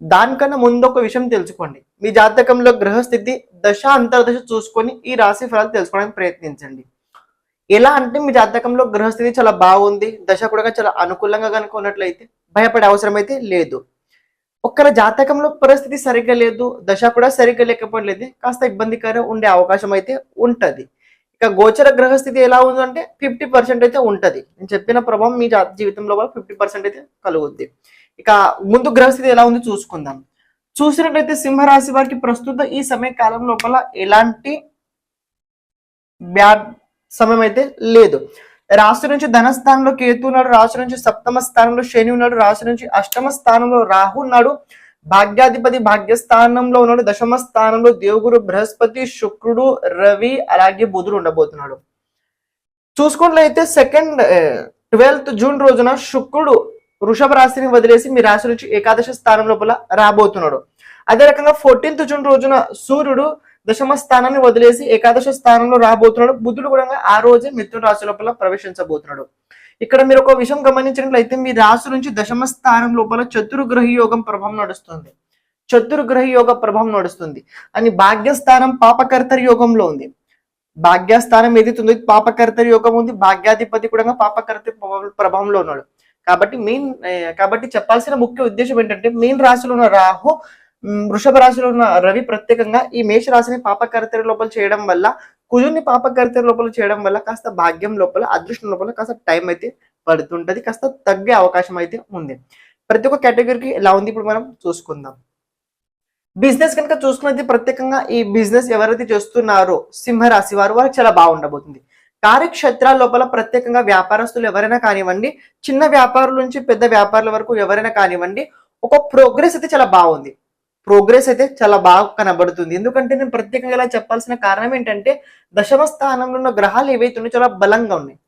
దానికన్నా ముందు ఒక విషయం తెలుసుకోండి. మీ జాతకంలో గ్రహస్థితి దశ అంతర్దశ చూసుకొని ఈ రాశి ఫలాలు తెలుసుకోవడానికి ప్రయత్నించండి. ఎలా అంటే మీ జాతకంలో గ్రహస్థితి చాలా బాగుంది దశ కూడా చాలా అనుకూలంగా కనుక ఉన్నట్లయితే భయపడే అవసరం అయితే లేదు. ఒక్కరి జాతకంలో పరిస్థితి సరిగ్గా లేదు దశ కూడా సరిగ్గా లేకపోలేదు కాస్త ఇబ్బందికరం ఉండే అవకాశం అయితే ఉంటుంది. ఇక గోచర గ్రహస్థితి ఎలా ఉందంటే ఫిఫ్టీ పర్సెంట్ అయితే ఉంటది. నేను చెప్పిన ప్రభావం మీ జీవితంలో కూడా ఫిఫ్టీ పర్సెంట్ అయితే కలుగుద్ది. ఇక ముందు గ్రహస్థితి ఎలా ఉంది చూసుకుందాం. చూసినట్లయితే సింహరాశి వారికి ప్రస్తుత ఈ సమయ కాలం లోపల ఎలాంటి బ్యాడ్ సమయం అయితే లేదు. రాశి నుంచి ధనస్థానంలో కేతు ఉన్నాడు రాశి నుంచి సప్తమ స్థానంలో శని ఉన్నాడు రాశి నుంచి అష్టమ స్థానంలో రాహు ఉన్నాడు భాగ్యాధిపతి భాగ్యస్థానంలో ఉన్నాడు దశమ స్థానంలో దేవుగురు బృహస్పతి శుక్రుడు రవి అలాగే బుధుడు ఉండబోతున్నాడు. చూసుకున్నట్లయితే సెకండ్ ట్వెల్త్ జూన్ రోజున శుక్రుడు వృషభ రాశిని వదిలేసి మీ రాశి నుంచి ఏకాదశ స్థానం లోపల రాబోతున్నాడు. అదే రకంగా ఫోర్టీన్త్ జూన్ రోజున సూర్యుడు దశమ స్థానాన్ని వదిలేసి ఏకాదశ స్థానంలో రాబోతున్నాడు. బుద్ధుడు కూడా ఆ రోజే మిథున రాశి లోపల ప్రవేశించబోతున్నాడు. ఇక్కడ మీరు ఒక విషయం గమనించినట్లయితే మీ రాశి నుంచి దశమ స్థానం లోపల చతుర్గ్రహి యోగం ప్రభావం నడుస్తుంది. చతుర్గ్రహి యోగ ప్రభావం నడుస్తుంది. అని భాగ్యస్థానం పాపకర్తరి యోగంలో ఉంది. భాగ్యస్థానం ఏదైతే ఉందో పాపకర్తరి యోగం ఉంది. భాగ్యాధిపతి కూడా పాపకర్త ప్రభావంలో ఉన్నాడు. కాబట్టి మెయిన్ కాబట్టి చెప్పాల్సిన ముఖ్య ఉద్దేశం ఏంటంటే మెయిన్ రాశిలో ఉన్న రాహు వృషభ రాశిలో ఉన్న రవి ప్రత్యేకంగా ఈ మేష రాశిని పాపకర్తరి లోపల చేయడం వల్ల కుజుని పాపకర్తరి లోపల చేయడం వల్ల కాస్త భాగ్యం లోపల అదృష్టం లోపల కాస్త టైం అయితే పడుతుంటది కాస్త తగ్గే అవకాశం అయితే ఉంది. ప్రతి ఒక్క కేటగిరీకి ఎలా ఉంది ఇప్పుడు మనం చూసుకుందాం. బిజినెస్ కనుక చూసుకున్నది ప్రత్యేకంగా ఈ బిజినెస్ ఎవరైతే చేస్తున్నారో సింహరాశి వారు వారికి చాలా బాగుండబోతుంది. కార్యక్షేత్రాల లోపల ప్రత్యేకంగా వ్యాపారస్తులు ఎవరైనా కానివ్వండి చిన్న వ్యాపారుల నుంచి పెద్ద వ్యాపారుల వరకు ఎవరైనా కానివ్వండి ఒక ప్రోగ్రెస్ అయితే చాలా బాగుంది. ప్రోగ్రెస్ అయితే చాలా బాగా కనబడుతుంది. ఎందుకంటే నేను ప్రత్యేకంగా ఇలా చెప్పాల్సిన కారణం ఏంటంటే దశమ స్థానంలో ఉన్న గ్రహాలు ఏవైతే ఉన్నాయో చాలా బలంగా ఉన్నాయి.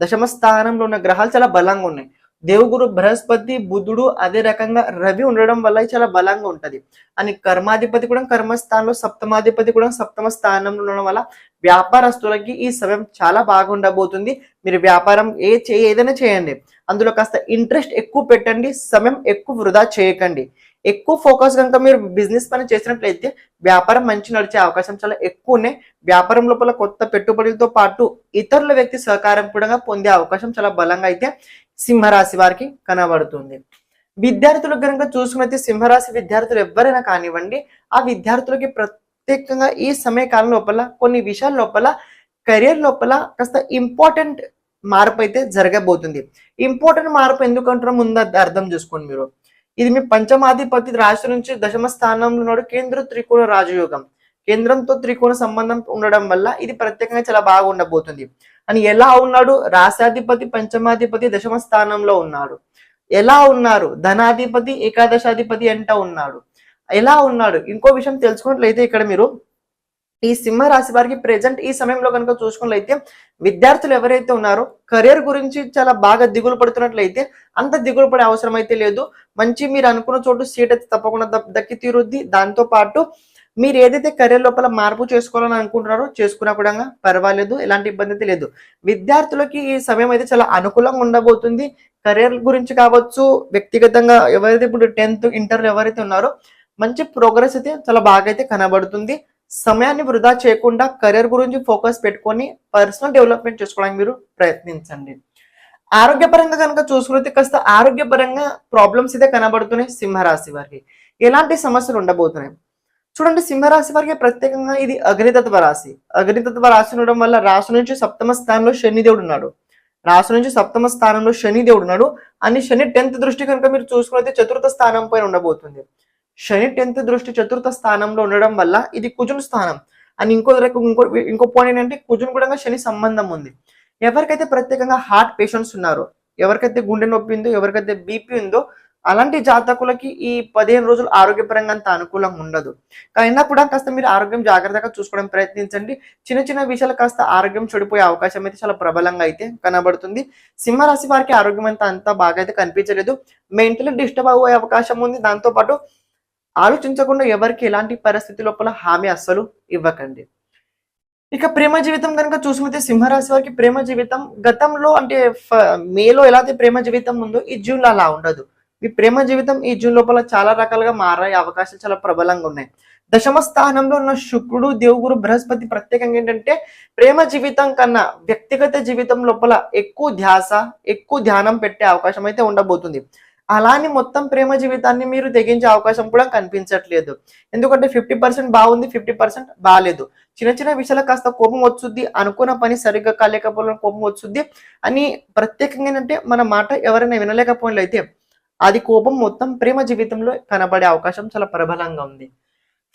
దశమ స్థానంలో ఉన్న గ్రహాలు చాలా బలంగా ఉన్నాయి. దేవుగురు బృహస్పతి బుధుడు అదే రకంగా రవి ఉండడం వల్ల చాలా బలంగా ఉంటది. అని కర్మాధిపతి కూడా కర్మస్థానంలో సప్తమాధిపతి కూడా సప్తమ స్థానంలో ఉండడం వల్ల వ్యాపారస్తులకి ఈ సమయం చాలా బాగుండబోతుంది. మీరు వ్యాపారం ఏ చే ఏదైనా చేయండి. అందులో కాస్త ఇంట్రెస్ట్ ఎక్కువ పెట్టండి సమయం ఎక్కువ వృధా చేయకండి. ఎక్కువ ఫోకస్ కనుక మీరు బిజినెస్ పని చేసినట్లయితే వ్యాపారం మంచి నడిచే అవకాశం చాలా ఎక్కువ ఉన్నాయి. వ్యాపారం లోపల కొత్త పెట్టుబడులతో పాటు ఇతరుల వ్యక్తి సహకారం కూడా పొందే అవకాశం చాలా బలంగా అయితే సింహరాశి వారికి కనబడుతుంది. విద్యార్థులకు కనుక చూసుకున్నైతే సింహరాశి విద్యార్థులు ఎవరైనా కానివ్వండి ఆ విద్యార్థులకి ప్రత్యేకంగా ఈ సమయ కాలం లోపల కొన్ని విషయాల లోపల కెరియర్ లోపల కాస్త ఇంపార్టెంట్ మార్పు అయితే జరగబోతుంది. ఇంపార్టెంట్ మార్పు ఎందుకంటారో ముందు అర్థం చేసుకోండి మీరు. ఇది మీ పంచమాధిపతి రాశి నుంచి దశమ స్థానంలో ఉన్నాడు. కేంద్ర త్రికోణ రాజయోగం. కేంద్రంతో త్రికోణ సంబంధం ఉండడం వల్ల ఇది ప్రత్యేకంగా చాలా బాగా ఉండబోతుంది. అని ఎలా ఉన్నాడు? రాశాధిపతి పంచమాధిపతి దశమ స్థానంలో ఉన్నాడు. ఎలా ఉన్నారు? ధనాధిపతి ఏకాదశాధిపతి అంట ఉన్నాడు. ఎలా ఉన్నాడు? ఇంకో విషయం తెలుసుకున్నట్లయితే ఇక్కడ మీరు ఈ సింహ రాశి వారికి ప్రెజెంట్ ఈ సమయంలో కనుక చూసుకున్నట్లయితే విద్యార్థులు ఎవరైతే ఉన్నారో కెరీర్ గురించి చాలా బాగా దిగులు పడుతున్నట్లయితే అంత దిగులు పడే అవసరం అయితే లేదు. మంచి మీరు అనుకున్న చోటు సీట్ అయితే తప్పకుండా దక్కి తీరుద్ది. దాంతో పాటు మీరు ఏదైతే కెరీర్ లోపల మార్పు చేసుకోవాలని అనుకుంటున్నారో చేసుకున్నా కూడా పర్వాలేదు ఎలాంటి ఇబ్బంది అయితే లేదు. విద్యార్థులకి ఈ సమయం అయితే చాలా అనుకూలంగా ఉండబోతుంది. కెరీర్ గురించి కావచ్చు వ్యక్తిగతంగా ఎవరైతే ఇప్పుడు టెన్త్ ఇంటర్ ఎవరైతే ఉన్నారో మంచి ప్రోగ్రెస్ అయితే చాలా బాగా అయితే కనబడుతుంది. సమయాన్ని వృధా చేయకుండా కెరీర్ గురించి ఫోకస్ పెట్టుకొని పర్సనల్ డెవలప్మెంట్ చేసుకోవడానికి మీరు ప్రయత్నించండి. ఆరోగ్యపరంగా కనుక చూసుకుంటే కాస్త ఆరోగ్యపరంగా ప్రాబ్లమ్స్ అయితే కనబడుతున్నాయి సింహరాశి వారికి. ఎలాంటి సమస్యలు ఉండబోతున్నాయి? చూడండి సింహరాశి వారికి ప్రత్యేకంగా ఇది అగ్నితత్వ రాశి. అగ్నితత్వ రాశి ఉండడం వల్ల రాశి నుంచి సప్తమ స్థానంలో శనిదేవుడు ఉన్నాడు. రాశి నుంచి సప్తమ స్థానంలో శనిదేవుడు ఉన్నాడు. అని శని టెన్త్ దృష్టి కనుక మీరు చూసుకున్నైతే చతుర్థ స్థానం పైన ఉండబోతుంది. శని టెన్త్ దృష్టి చతుర్థ స్థానంలో ఉండడం వల్ల ఇది కుజుని స్థానం. అని ఇంకో ఇంకో ఇంకో పాయింట్ ఏంటంటే కుజుని కూడా శని సంబంధం ఉంది. ఎవరికైతే ప్రత్యేకంగా హార్ట్ పేషెంట్స్ ఉన్నారో ఎవరికైతే గుండె నొప్పి ఉందో ఎవరికైతే బీపీ ఉందో అలాంటి జాతకులకి ఈ పదిహేను రోజులు ఆరోగ్యపరంగా అంత అనుకూలంగా ఉండదు. అయినా కూడా కాస్త మీరు ఆరోగ్యం జాగ్రత్తగా చూసుకోవడం ప్రయత్నించండి. చిన్న చిన్న విషయాలు కాస్త ఆరోగ్యం చెడిపోయే అవకాశం అయితే చాలా ప్రబలంగా అయితే కనబడుతుంది. సింహరాశి వారికి ఆరోగ్యం అంతా అంత బాగా అయితే కనిపించలేదు. మెంటలీ డిస్టర్బ్ అయ్యే అవకాశం ఉంది. దాంతో పాటు ఆలోచించకుండా ఎవరికి ఎలాంటి పరిస్థితి లోపల హామీ అస్సలు ఇవ్వకండి. ఇక ప్రేమ జీవితం కనుక చూసుకుంటే సింహరాశి వారికి ప్రేమ జీవితం గతంలో అంటే మేలో ఎలా అయితే ప్రేమ జీవితం ఉందో ఈ జూన్లో అలా ఉండదు. ఈ ప్రేమ జీవితం ఈ జూన్ లోపల చాలా రకాలుగా మారే అవకాశాలు చాలా ప్రబలంగా ఉన్నాయి. దశమ స్థానంలో ఉన్న శుక్రుడు దేవుగురు బృహస్పతి ప్రత్యేకంగా ఏంటంటే ప్రేమ జీవితం కన్నా వ్యక్తిగత జీవితం లోపల ఎక్కువ ధ్యాస ఎక్కువ ధ్యానం పెట్టే అవకాశం అయితే ఉండబోతుంది. అలానే మొత్తం ప్రేమ జీవితాన్ని మీరు తెగించే అవకాశం కూడా కనిపించట్లేదు. ఎందుకంటే ఫిఫ్టీ పర్సెంట్ బాగుంది ఫిఫ్టీ పర్సెంట్ బాగాలేదు చిన్న చిన్న విషయాలకు కాస్త కోపం వచ్చుద్ది అనుకున్న పని సరిగ్గా కాలేకపోవడం కోపం వచ్చుద్ది అని ప్రత్యేకంగా ఏంటంటే మన మాట ఎవరైనా వినలేకపోయినట్లయితే అది కోపం మొత్తం ప్రేమ జీవితంలో కనబడే అవకాశం చాలా ప్రబలంగా ఉంది.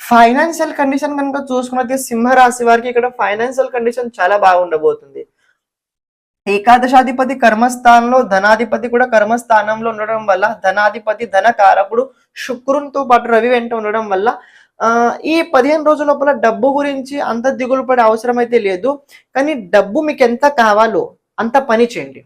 ఫైనాన్షియల్ కండిషన్ కనుక చూసుకున్నట్లయితే సింహరాశి వారికి ఇక్కడ ఫైనాన్షియల్ కండిషన్ చాలా బాగుండబోతుంది. ఏకాదశాధిపతి కర్మస్థానంలో ధనాధిపతి కూడా కర్మస్థానంలో ఉండడం వల్ల ధనాధిపతి ధనకారకుడు శుక్రునితో పాటు రవి వెంట ఉండడం వల్ల ఆ ఈ పదిహేను రోజుల లోపల డబ్బు గురించి అంత దిగులు పడే అవసరం అయితే లేదు. కానీ డబ్బు మీకు ఎంత కావాలో అంత పని చేయండి.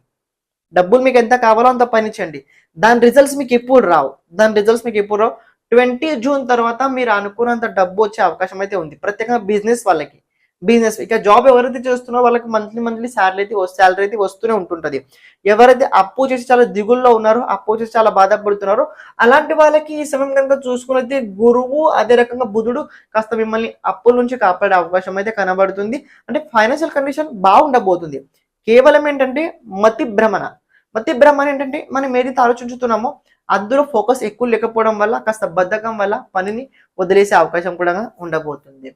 డబ్బులు మీకు ఎంత కావాలో అంత పని చేయండి. దాని రిజల్ట్స్ మీకు ఎప్పుడు రావు. దాని రిజల్ట్స్ మీకు ఎప్పుడు రావు. ట్వంటీ జూన్ తర్వాత మీరు అనుకున్నంత డబ్బు వచ్చే అవకాశం అయితే ఉంది. ప్రత్యేకంగా బిజినెస్ వాళ్ళకి. బిజినెస్ ఇక జాబ్ ఎవరైతే చేస్తున్నారో వాళ్ళకి మంత్లీ మంత్లీ శాలరీ అయితే శాలరీ అయితే వస్తూనే ఉంటుంటది. ఎవరైతే అప్పు చేసి చాలా దిగుల్లో ఉన్నారో అప్పు చేసి చాలా బాధపడుతున్నారో అలాంటి వాళ్ళకి ఈ సమయం కనుక చూసుకున్నైతే గురువు అదే రకంగా బుధుడు కాస్త మిమ్మల్ని అప్పుల నుంచి కాపాడే అవకాశం అయితే కనబడుతుంది. అంటే ఫైనాన్షియల్ కండిషన్ బాగుండబోతుంది. కేవలం ఏంటంటే మతి భ్రమణ. మతి భ్రమణ ఏంటంటే మనం ఏదైతే ఆలోచించుతున్నామో అందులో ఫోకస్ ఎక్కువ లేకపోవడం వల్ల కాస్త బద్ధకం వల్ల పనిని వదిలేసే అవకాశం కూడా ఉండబోతుంది.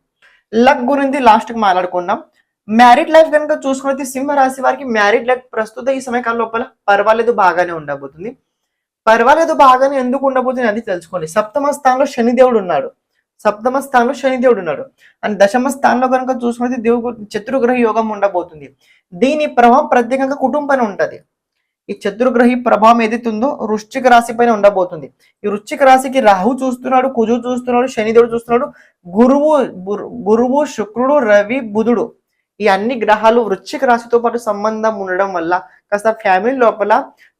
లక్ గురించి లాస్ట్కి మాట్లాడుకుందాం. మ్యారీడ్ లైఫ్ కనుక చూసుకున్నది సింహ రాశి వారికి మ్యారీడ్ లైఫ్ ప్రస్తుత ఈ సమయకాలం లోపల పర్వాలేదు బాగానే ఉండబోతుంది. పర్వాలేదు బాగానే ఎందుకు ఉండబోతుంది అది తెలుసుకోండి. సప్తమ స్థానంలో శనిదేవుడు ఉన్నాడు. సప్తమ స్థానంలో శనిదేవుడు ఉన్నాడు. అండ్ దశమ స్థానంలో కనుక చూసుకున్నది దేవుడు చతుర్గ్రహ యోగం ఉండబోతుంది. దీని ప్రభావం ప్రత్యేకంగా కుటుంబం ఉంటది. ఈ చతుర్గ్రహి ప్రభావం ఏదైతే ఉందో వృశ్చిక రాశి పైన ఉండబోతుంది. ఈ వృశ్చిక రాశికి రాహు చూస్తున్నాడు కుజు చూస్తున్నాడు శనిదేవుడు చూస్తున్నాడు గురువు గురు- గురువు శుక్రుడు రవి బుధుడు ఈ అన్ని గ్రహాలు వృశ్చిక రాశితో పాటు సంబంధం ఉండడం వల్ల కాస్త ఫ్యామిలీ లోపల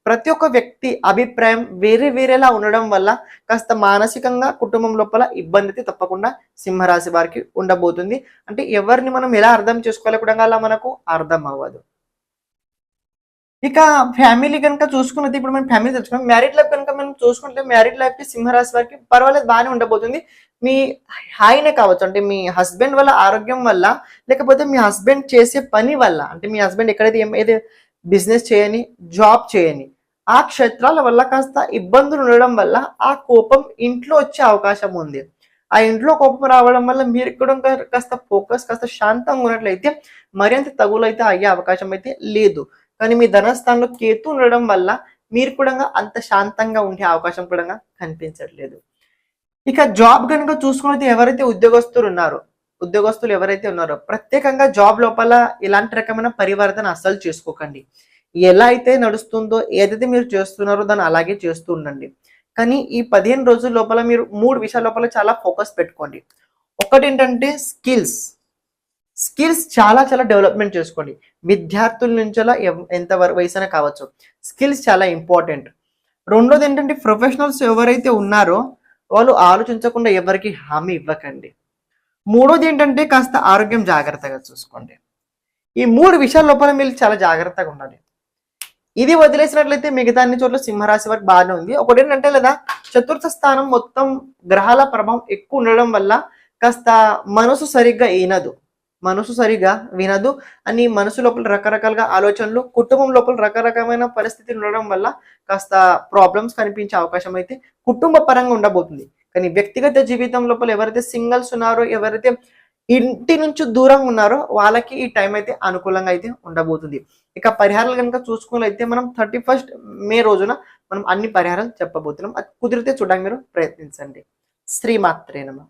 ప్రతి ఒక్క వ్యక్తి అభిప్రాయం వేరే వేరేలా ఉండడం వల్ల కాస్త మానసికంగా కుటుంబం లోపల ఇబ్బంది అయితే తప్పకుండా సింహరాశి వారికి ఉండబోతుంది. అంటే ఎవరిని మనం ఎలా అర్థం చేసుకోలేకుండా అలా మనకు అర్థం అవ్వదు. ఇక ఫ్యామిలీ కనుక చూసుకున్నది ఇప్పుడు మనం ఫ్యామిలీ తెచ్చుకున్నాం మ్యారీడ్ లైఫ్ కనుక మనం చూసుకుంటే మ్యారీడ్ లైఫ్కి సింహరాశి వారికి పర్వాలేదు బాగానే ఉండబోతుంది. మీ హాయినే కావచ్చు. అంటే మీ హస్బెండ్ వల్ల ఆరోగ్యం వల్ల లేకపోతే మీ హస్బెండ్ చేసే పని వల్ల అంటే మీ హస్బెండ్ ఎక్కడైతే ఏం- బిజినెస్ చేయని జాబ్ చేయని ఆ క్షేత్రాల వల్ల కాస్త ఇబ్బందులు ఉండడం వల్ల ఆ కోపం ఇంట్లో వచ్చే అవకాశం ఉంది. ఆ ఇంట్లో కోపం రావడం వల్ల మీరు కూడా కాస్త ఫోకస్ కాస్త శాంతంగా ఉన్నట్లయితే మరింత తగులు అయితే అయ్యే అవకాశం అయితే లేదు. కానీ మీ ధనస్థానంలో కేతు ఉండడం వల్ల మీరు కూడా అంత శాంతంగా ఉండే అవకాశం కూడా కనిపించట్లేదు. ఇక జాబ్ కనుక చూసుకున్నది ఎవరైతే ఉద్యోగస్తులు ఉన్నారో ఉద్యోగస్తులు ఎవరైతే ఉన్నారో ప్రత్యేకంగా జాబ్ లోపల ఇలాంటి రకమైన పరివర్తన అస్సలు చేసుకోకండి. ఎలా అయితే నడుస్తుందో ఏదైతే మీరు చేస్తున్నారో దాన్ని అలాగే చేస్తూ ఉండండి. కానీ ఈ పదిహేను రోజుల లోపల మీరు మూడు విషయాల లోపల చాలా ఫోకస్ పెట్టుకోండి. ఒకటి ఏంటంటే స్కిల్స్. స్కిల్స్ చాలా చాలా డెవలప్మెంట్ చేసుకోండి. విద్యార్థుల నుంచి ఎంత వయసు వయసైనా కావచ్చు. స్కిల్స్ చాలా ఇంపార్టెంట్. రెండోది ఏంటంటే ప్రొఫెషనల్స్ ఎవరైతే ఉన్నారో వాళ్ళు ఆలోచించకుండా ఎవరికి హామీ ఇవ్వకండి. మూడోది ఏంటంటే కాస్త ఆరోగ్యం జాగ్రత్తగా చూసుకోండి. ఈ మూడు విషయాల లోపల మీరు చాలా జాగ్రత్తగా ఉండాలి. ఇది వదిలేసినట్లయితే మిగతా అన్ని చోట్ల సింహరాశి వరకు బాగానే ఉంది. ఒకటి ఏంటంటే లేదా చతుర్థ స్థానం మొత్తం గ్రహాల ప్రభావం ఎక్కువ ఉండడం వల్ల కాస్త మనసు సరిగ్గా ఈనదు. మనసు సరిగా వినదు అని మనసు లోపల రకరకాలుగా ఆలోచనలు కుటుంబం లోపల రకరకమైన పరిస్థితులు ఉండడం వల్ల కాస్త ప్రాబ్లమ్స్ కనిపించే అవకాశం అయితే కుటుంబ పరంగా ఉండబోతుంది. కానీ వ్యక్తిగత జీవితం లోపల ఎవరైతే సింగిల్స్ ఉన్నారో ఎవరైతే ఇంటి నుంచి దూరంగా ఉన్నారో వాళ్ళకి ఈ టైం అయితే అనుకూలంగా అయితే ఉండబోతుంది. ఇక పరిహారాలు కనుక చూసుకున్నట్లయితే మనం థర్టీ ఫస్ట్ మే రోజున మనం అన్ని పరిహారాలు చెప్పబోతున్నాం. అది కుదిరితే చూడడానికి మీరు ప్రయత్నించండి. శ్రీమాత్రేనమా